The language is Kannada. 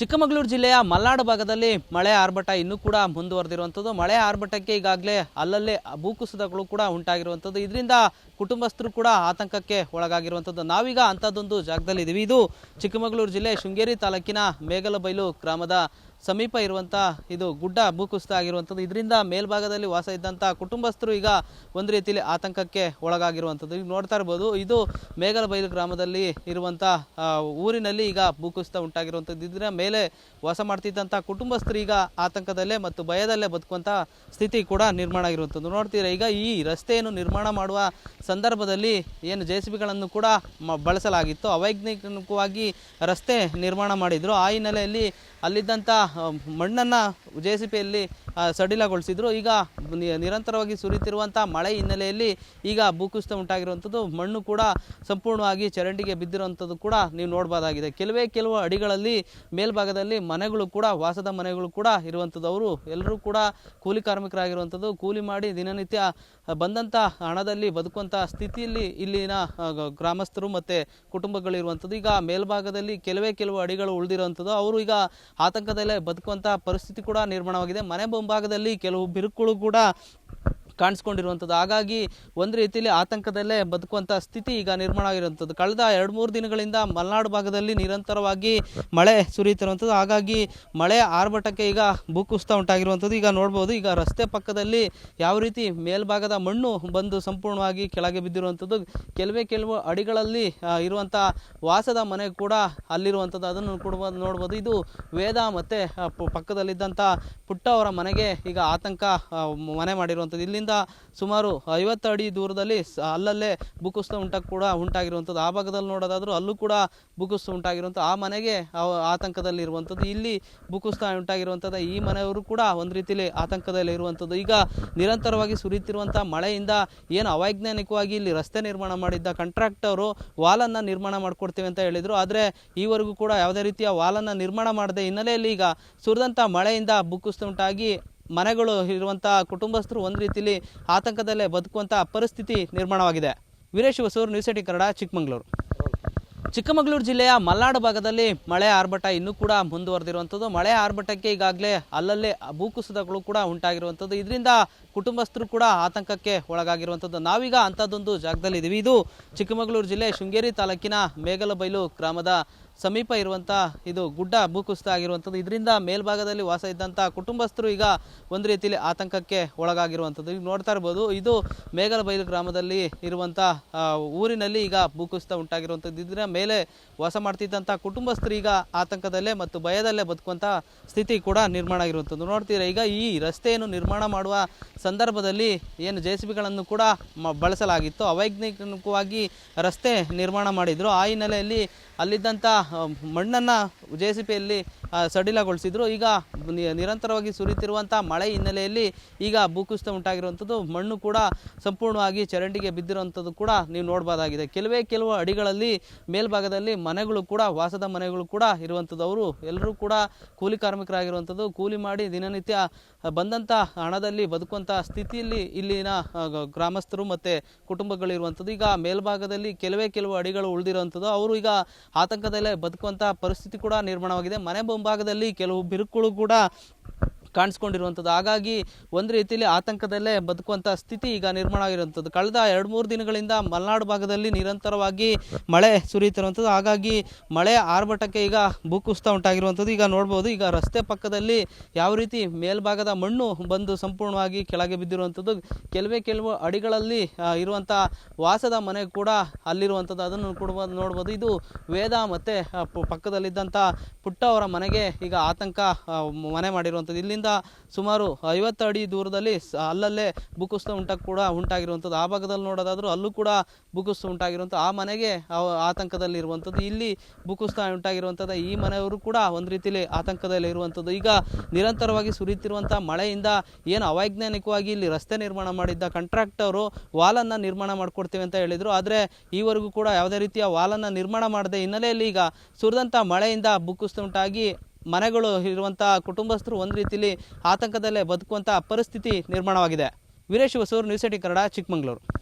ಚಿಕ್ಕಮಗಳೂರು ಜಿಲ್ಲೆಯ ಮಲ್ನಾಡು ಭಾಗದಲ್ಲಿ ಮಳೆ ಆರ್ಭಟ ಇನ್ನೂ ಕೂಡ ಮುಂದುವರೆದಿರುವಂಥದ್ದು. ಮಳೆ ಆರ್ಭಟಕ್ಕೆ ಈಗಾಗಲೇ ಅಲ್ಲಲ್ಲೇ ಭೂಕುಸಿತಗಳು ಕೂಡ ಉಂಟಾಗಿರುವಂಥದ್ದು. ಇದರಿಂದ ಕುಟುಂಬಸ್ಥರು ಕೂಡ ಆತಂಕಕ್ಕೆ ಒಳಗಾಗಿರುವಂಥದ್ದು. ನಾವೀಗ ಅಂಥದ್ದೊಂದು ಜಾಗದಲ್ಲಿ ಇದ್ದೀವಿ ಇದು ಚಿಕ್ಕಮಗಳೂರು ಜಿಲ್ಲೆ ಶೃಂಗೇರಿ ತಾಲೂಕಿನ ಮೇಗಲಬೈಲು ಗ್ರಾಮದ ಸಮೀಪ ಇರುವಂಥ ಇದು ಗುಡ್ಡ ಭೂಕುಸಿತ ಆಗಿರುವಂಥದ್ದು ಇದರಿಂದ ಮೇಲ್ಭಾಗದಲ್ಲಿ ವಾಸ ಇದ್ದಂಥ ಕುಟುಂಬಸ್ಥರು ಈಗ ಒಂದು ರೀತಿಯಲ್ಲಿ ಆತಂಕಕ್ಕೆ ಒಳಗಾಗಿರುವಂಥದ್ದು ಈಗ ನೋಡ್ತಾ ಇರ್ಬೋದು, ಇದು ಮೇಘಲಬೈಲು ಗ್ರಾಮದಲ್ಲಿ ಇರುವಂಥ ಊರಿನಲ್ಲಿ ಈಗ ಭೂಕುಸಿತ ಉಂಟಾಗಿರುವಂಥದ್ದು ಇದರ ಮೇಲೆ ವಾಸ ಮಾಡ್ತಿದ್ದಂಥ ಕುಟುಂಬಸ್ಥರು ಈಗ ಆತಂಕದಲ್ಲೇ ಮತ್ತು ಭಯದಲ್ಲೇ ಬದುಕುವಂಥ ಸ್ಥಿತಿ ಕೂಡ ನಿರ್ಮಾಣ ಆಗಿರುವಂಥದ್ದು ನೋಡ್ತೀರಾ, ಈಗ ಈ ರಸ್ತೆಯನ್ನು ನಿರ್ಮಾಣ ಮಾಡುವ ಸಂದರ್ಭದಲ್ಲಿ ಏನು ಜೆ ಸಿ ಕೂಡ ಬಳಸಲಾಗಿತ್ತು. ಅವೈಜ್ಞಾನಿಕವಾಗಿ ರಸ್ತೆ ನಿರ್ಮಾಣ ಮಾಡಿದರು. ಆ ಹಿನ್ನೆಲೆಯಲ್ಲಿ ಅಲ್ಲಿದ್ದಂಥ ಮಣ್ಣನ್ನು ಜೆ ಸಿ ಪಿಯಲ್ಲಿ ಸಡಿಲಗೊಳಿಸಿದ್ರು. ಈಗ ನಿರಂತರವಾಗಿ ಸುರಿಯುತ್ತಿರುವಂಥ ಮಳೆ ಹಿನ್ನೆಲೆಯಲ್ಲಿ ಈಗ ಭೂಕುಸಿತ ಉಂಟಾಗಿರುವಂಥದ್ದು, ಮಣ್ಣು ಕೂಡ ಸಂಪೂರ್ಣವಾಗಿ ಚರಂಡಿಗೆ ಬಿದ್ದಿರುವಂಥದ್ದು ಕೂಡ ನೀವು ನೋಡಬಹುದಾಗಿದೆ ಕೆಲವೇ ಕೆಲವು ಅಡಿಗಳಲ್ಲಿ ಮೇಲ್ಭಾಗದಲ್ಲಿ ಮನೆಗಳು ಕೂಡ, ವಾಸದ ಮನೆಗಳು ಕೂಡ ಇರುವಂಥದ್ದು. ಅವರು ಎಲ್ಲರೂ ಕೂಡ ಕೂಲಿ ಕಾರ್ಮಿಕರಾಗಿರುವಂಥದ್ದು. ಕೂಲಿ ಮಾಡಿ ದಿನನಿತ್ಯ ಬಂದಂಥ ಹಣದಲ್ಲಿ ಬದುಕುವಂಥ ಸ್ಥಿತಿಯಲ್ಲಿ ಇಲ್ಲಿನ ಗ್ರಾಮಸ್ಥರು ಮತ್ತು ಕುಟುಂಬಗಳಿರುವಂಥದ್ದು ಈಗ ಮೇಲ್ಭಾಗದಲ್ಲಿ ಕೆಲವೇ ಕೆಲವು ಅಡಿಗಳು ಉಳಿದಿರುವಂಥದ್ದು. ಅವರು ಈಗ ಆತಂಕದಲ್ಲೇ ಬದುಕುವಂಥ ಪರಿಸ್ಥಿತಿ ಕೂಡ ನಿರ್ಮಾಣವಾಗಿದೆ. ಮನೆ ಮುಂಭಾಗದಲ್ಲಿ ಕೆಲವು ಬಿರುಕುಗಳು ಕೂಡ ಕಾಣಿಸ್ಕೊಂಡಿರುವಂಥದ್ದು. ಹಾಗಾಗಿ ಒಂದು ರೀತಿಯಲ್ಲಿ ಆತಂಕದಲ್ಲೇ ಬದುಕುವಂಥ ಸ್ಥಿತಿ ಈಗ ನಿರ್ಮಾಣ ಆಗಿರುವಂಥದ್ದು. ಕಳೆದ ಎರಡು ಮೂರು ದಿನಗಳಿಂದ ಮಲೆನಾಡು ಭಾಗದಲ್ಲಿ ನಿರಂತರವಾಗಿ ಮಳೆ ಸುರಿಯುತ್ತಿರುವಂಥದ್ದು. ಹಾಗಾಗಿ ಮಳೆ ಆರ್ಭಟಕ್ಕೆ ಈಗ ಭೂಕುಸ್ತ ಉಂಟಾಗಿರುವಂಥದ್ದು. ಈಗ ನೋಡ್ಬೋದು, ಈಗ ರಸ್ತೆ ಪಕ್ಕದಲ್ಲಿ ಯಾವ ರೀತಿ ಮೇಲ್ಭಾಗದ ಮಣ್ಣು ಬಂದು ಸಂಪೂರ್ಣವಾಗಿ ಕೆಳಗೆ ಬಿದ್ದಿರುವಂಥದ್ದು. ಕೆಲವೇ ಕೆಲವು ಅಡಿಗಳಲ್ಲಿ ಇರುವಂಥ ವಾಸದ ಮನೆ ಕೂಡ ಅಲ್ಲಿರುವಂಥದ್ದು. ಅದನ್ನು ಕೂಡ ನೋಡ್ಬೋದು. ಇದು ವೇದ ಮತ್ತು ಪಕ್ಕದಲ್ಲಿದ್ದಂಥ ಪುಟ್ಟ ಅವರ ಮನೆಗೆ ಈಗ ಆತಂಕ ಮನೆ ಮಾಡಿರುವಂಥದ್ದು. ಇಲ್ಲಿಂದ ಸುಮಾರು ಐವತ್ತು ಅಡಿ ದೂರದಲ್ಲಿ ಅಲ್ಲಲ್ಲೇ ಭೂಕುಸಿತ ಉಂಟಾಗಿ ಕೂಡ ಉಂಟಾಗಿರುವಂಥದ್ದು. ಆ ಭಾಗದಲ್ಲಿ ನೋಡೋದಾದರೂ ಅಲ್ಲೂ ಕೂಡ ಭೂಕುಸಿತ ಉಂಟಾಗಿರುವಂಥ, ಆ ಮನೆಗೆ ಆತಂಕದಲ್ಲಿರುವಂಥದ್ದು ಇಲ್ಲಿ ಭೂಕುಸಿತ ಉಂಟಾಗಿರುವಂಥದ್ದು ಈ ಮನೆಯವರು ಕೂಡ ಒಂದು ರೀತಿಯಲ್ಲಿ ಆತಂಕದಲ್ಲಿ ಇರುವಂಥದ್ದು. ಈಗ ನಿರಂತರವಾಗಿ ಸುರಿಯುತ್ತಿರುವಂಥ ಮಳೆಯಿಂದ ಏನು ಅವೈಜ್ಞಾನಿಕವಾಗಿ ಇಲ್ಲಿ ರಸ್ತೆ ನಿರ್ಮಾಣ ಮಾಡಿದ್ದ ಕಾಂಟ್ರಾಕ್ಟ್ ಅವರು ವಾಲನ್ನು ನಿರ್ಮಾಣ ಮಾಡಿಕೊಡ್ತೀವಿ ಅಂತ ಹೇಳಿದರು. ಆದರೆ ಈವರೆಗೂ ಕೂಡ ಯಾವುದೇ ರೀತಿಯ ವಾಲನ್ನು ನಿರ್ಮಾಣ ಮಾಡದೆ ಹಿನ್ನೆಲೆಯಲ್ಲಿ ಈಗ ಸುರಿದಂಥ ಮಳೆಯಿಂದ ಭೂಕುಸಿತ ಉಂಟಾಗಿ ಮನೆಗಳು ಇರುವಂಥ ಕುಟುಂಬಸ್ಥರು ಒಂದು ರೀತಿಯಲ್ಲಿ ಆತಂಕದಲ್ಲೇ ಬದುಕುವಂಥ ಪರಿಸ್ಥಿತಿ ನಿರ್ಮಾಣವಾಗಿದೆ. ವೀರೇಶ್ ಹೊಸೂರು ನ್ಯೂಸ್ ಕನ್ನಡ, ಚಿಕ್ಕಮಗಳೂರು. ಚಿಕ್ಕಮಗಳೂರು ಜಿಲ್ಲೆಯ ಮಲ್ನಾಡು ಭಾಗದಲ್ಲಿ ಮಳೆ ಆರ್ಭಟ ಇನ್ನೂ ಕೂಡ ಮುಂದುವರೆದಿರುವಂಥದ್ದು. ಮಳೆ ಆರ್ಭಟಕ್ಕೆ ಈಗಾಗಲೇ ಅಲ್ಲಲ್ಲೇ ಭೂಕುಸಿತಗಳು ಕೂಡ ಉಂಟಾಗಿರುವಂಥದ್ದು. ಇದರಿಂದ ಕುಟುಂಬಸ್ಥರು ಕೂಡ ಆತಂಕಕ್ಕೆ ಒಳಗಾಗಿರುವಂಥದ್ದು. ನಾವೀಗ ಅಂಥದ್ದೊಂದು ಜಾಗದಲ್ಲಿ ಇದ್ದೀವಿ ಇದು ಚಿಕ್ಕಮಗಳೂರು ಜಿಲ್ಲೆ ಶೃಂಗೇರಿ ತಾಲೂಕಿನ ಮೇಗಲಬೈಲು ಗ್ರಾಮದ ಸಮೀಪ ಇರುವಂಥ ಇದು ಗುಡ್ಡ ಭೂಕುಸಿತ ಆಗಿರುವಂಥದ್ದು. ಇದರಿಂದ ಮೇಲ್ಭಾಗದಲ್ಲಿ ವಾಸ ಇದ್ದಂಥ ಕುಟುಂಬಸ್ಥರು ಈಗ ಒಂದು ರೀತಿಯಲ್ಲಿ ಆತಂಕಕ್ಕೆ ಒಳಗಾಗಿರುವಂಥದ್ದು. ಈಗ ನೋಡ್ತಾ ಇರ್ಬೋದು, ಇದು ಮೇಘಲಬೈಲು ಗ್ರಾಮದಲ್ಲಿ ಇರುವಂಥ ಊರಿನಲ್ಲಿ ಈಗ ಭೂಕುಸಿತ ಉಂಟಾಗಿರುವಂಥದ್ದು. ಇದರ ಮೇಲೆ ವಾಸ ಮಾಡ್ತಿದ್ದಂಥ ಕುಟುಂಬಸ್ಥರು ಈಗ ಆತಂಕದಲ್ಲೇ ಮತ್ತು ಭಯದಲ್ಲೇ ಬದುಕುವಂಥ ಸ್ಥಿತಿ ಕೂಡ ನಿರ್ಮಾಣ ಆಗಿರುವಂಥದ್ದು. ನೋಡ್ತೀರಾ, ಈಗ ಈ ರಸ್ತೆಯನ್ನು ನಿರ್ಮಾಣ ಮಾಡುವ ಸಂದರ್ಭದಲ್ಲಿ ಏನು ಜೆ ಸಿ ಬಿಗಳನ್ನು ಕೂಡ ಬಳಸಲಾಗಿತ್ತು. ಅವೈಜ್ಞಾನಿಕವಾಗಿ ರಸ್ತೆ ನಿರ್ಮಾಣ ಮಾಡಿದರು. ಆ ಹಿನ್ನೆಲೆಯಲ್ಲಿ ಅಲ್ಲಿದ್ದಂಥ ಮಣ್ಣನ್ನು ಜೆ ಸಿ ಪಿಯಲ್ಲಿ ಸಡಿಲಗೊಳಿಸಿದ್ರು. ಈಗ ನಿರಂತರವಾಗಿ ಸುರಿತಿರುವಂಥ ಮಳೆ ಹಿನ್ನೆಲೆಯಲ್ಲಿ ಈಗ ಭೂಕುಸಿತ ಉಂಟಾಗಿರುವಂಥದ್ದು ಮಣ್ಣು ಕೂಡ ಸಂಪೂರ್ಣವಾಗಿ ಚರಂಡಿಗೆ ಬಿದ್ದಿರುವಂಥದ್ದು ಕೂಡ ನೀವು ನೋಡಬಹುದಾಗಿದೆ ಕೆಲವೇ ಕೆಲವು ಅಡಿಗಳಲ್ಲಿ, ಮೇಲ್ಭಾಗದಲ್ಲಿ ಮನೆಗಳು ಕೂಡ, ವಾಸದ ಮನೆಗಳು ಕೂಡ ಇರುವಂಥದ್ದು ಅವರು ಎಲ್ಲರೂ ಕೂಡ ಕೂಲಿ ಕಾರ್ಮಿಕರಾಗಿರುವಂಥದ್ದು ಕೂಲಿ ಮಾಡಿ ದಿನನಿತ್ಯ ಬಂದಂಥ ಹಣದಲ್ಲಿ ಬದುಕುವಂಥ ಸ್ಥಿತಿಯಲ್ಲಿ ಇಲ್ಲಿನ ಗ್ರಾಮಸ್ಥರು ಮತ್ತು ಕುಟುಂಬಗಳಿರುವಂಥದ್ದು ಈಗ ಮೇಲ್ಭಾಗದಲ್ಲಿ ಕೆಲವೇ ಕೆಲವು ಅಡಿಗಳು ಉಳಿದಿರುವಂಥದ್ದು ಅವರು ಈಗ ಆತಂಕದಲ್ಲೇ ಬದುಕುವಂಥ ಪರಿಸ್ಥಿತಿ ಕೂಡ ನಿರ್ಮಾಣವಾಗಿದೆ. ಮನೆ ಮುಂಭಾಗದಲ್ಲಿ ಕೆಲವು ಬಿರುಕುಗಳು ಕೂಡ ಕಾಣಿಸ್ಕೊಂಡಿರುವಂಥದ್ದು. ಹಾಗಾಗಿ ಒಂದು ರೀತಿಯಲ್ಲಿ ಆತಂಕದಲ್ಲೇ ಬದುಕುವಂಥ ಸ್ಥಿತಿ ಈಗ ನಿರ್ಮಾಣ ಆಗಿರುವಂಥದ್ದು. ಕಳೆದ ಎರಡು ಮೂರು ದಿನಗಳಿಂದ ಮಲೆನಾಡು ಭಾಗದಲ್ಲಿ ನಿರಂತರವಾಗಿ ಮಳೆ ಸುರಿಯುತ್ತಿರುವಂಥದ್ದು. ಹಾಗಾಗಿ ಮಳೆ ಆರ್ಭಟಕ್ಕೆ ಈಗ ಭೂಕುಸಿತ ಉಂಟಾಗಿರುವಂಥದ್ದು. ಈಗ ನೋಡ್ಬೋದು, ಈಗ ರಸ್ತೆ ಪಕ್ಕದಲ್ಲಿ ಯಾವ ರೀತಿ ಮೇಲ್ಭಾಗದ ಮಣ್ಣು ಬಂದು ಸಂಪೂರ್ಣವಾಗಿ ಕೆಳಗೆ ಬಿದ್ದಿರುವಂಥದ್ದು. ಕೆಲವೇ ಕೆಲವು ಅಡಿಗಳಲ್ಲಿ ಇರುವಂಥ ವಾಸದ ಮನೆ ಕೂಡ ಅಲ್ಲಿರುವಂಥದ್ದು. ಅದನ್ನು ಕೂಡ ನೋಡ್ಬೋದು. ಇದು ವೇದ ಮತ್ತು ಪಕ್ಕದಲ್ಲಿದ್ದಂಥ ಪುಟ್ಟ ಅವರ ಮನೆಗೆ ಈಗ ಆತಂಕ ಮನೆ ಮಾಡಿರುವಂಥದ್ದು. ಇಲ್ಲಿಂದ ಸುಮಾರು ಐವತ್ತು ಅಡಿ ದೂರದಲ್ಲಿ ಅಲ್ಲಲ್ಲೇ ಭೂಕುಸಿತ ಉಂಟ ಕೂಡ ಉಂಟಾಗಿರುವಂಥದ್ದು. ಆ ಭಾಗದಲ್ಲಿ ನೋಡೋದಾದರೂ ಅಲ್ಲೂ ಕೂಡ ಭೂಕುಸಿತ ಉಂಟಾಗಿರುವಂಥ ಆ ಮನೆಗೆ ಅವ- ಆತಂಕದಲ್ಲಿ ಇರುವಂಥದ್ದು. ಇಲ್ಲಿ ಭೂಕುಸಿತ ಉಂಟಾಗಿರುವಂಥದ್ದು ಈ ಮನೆಯವರು ಕೂಡ ಒಂದು ರೀತಿಯಲ್ಲಿ ಆತಂಕದಲ್ಲಿ ಇರುವಂಥದ್ದು. ಈಗ ನಿರಂತರವಾಗಿ ಸುರಿಯುತ್ತಿರುವಂಥ ಮಳೆಯಿಂದ ಏನು ಅವೈಜ್ಞಾನಿಕವಾಗಿ ಇಲ್ಲಿ ರಸ್ತೆ ನಿರ್ಮಾಣ ಮಾಡಿದ್ದ ಕಾಂಟ್ರಾಕ್ಟ್ ಅವರು ವಾಲನ್ನು ನಿರ್ಮಾಣ ಮಾಡಿಕೊಡ್ತೀವಿ ಅಂತ ಹೇಳಿದರು. ಆದರೆ ಈವರೆಗೂ ಕೂಡ ಯಾವುದೇ ರೀತಿಯ ವಾಲನ್ನು ನಿರ್ಮಾಣ ಮಾಡದೆ ಹಿನ್ನೆಲೆಯಲ್ಲಿ ಈಗ ಸುರಿದಂಥ ಮಳೆಯಿಂದ ಭೂಕುಸಿತ ಉಂಟಾಗಿ ಮನೆಗಳು ಇರುವಂಥ ಕುಟುಂಬಸ್ಥರು ಒಂದು ರೀತಿಯಲ್ಲಿ ಆತಂಕದಲ್ಲೇ ಬದುಕುವಂಥ ಪರಿಸ್ಥಿತಿ ನಿರ್ಮಾಣವಾಗಿದೆ. ವೀರೇಶ್ ಹೊಸೂರು ನ್ಯೂಸ್ ಕನ್ನಡ ಚಿಕ್ಕಮಗಳೂರು.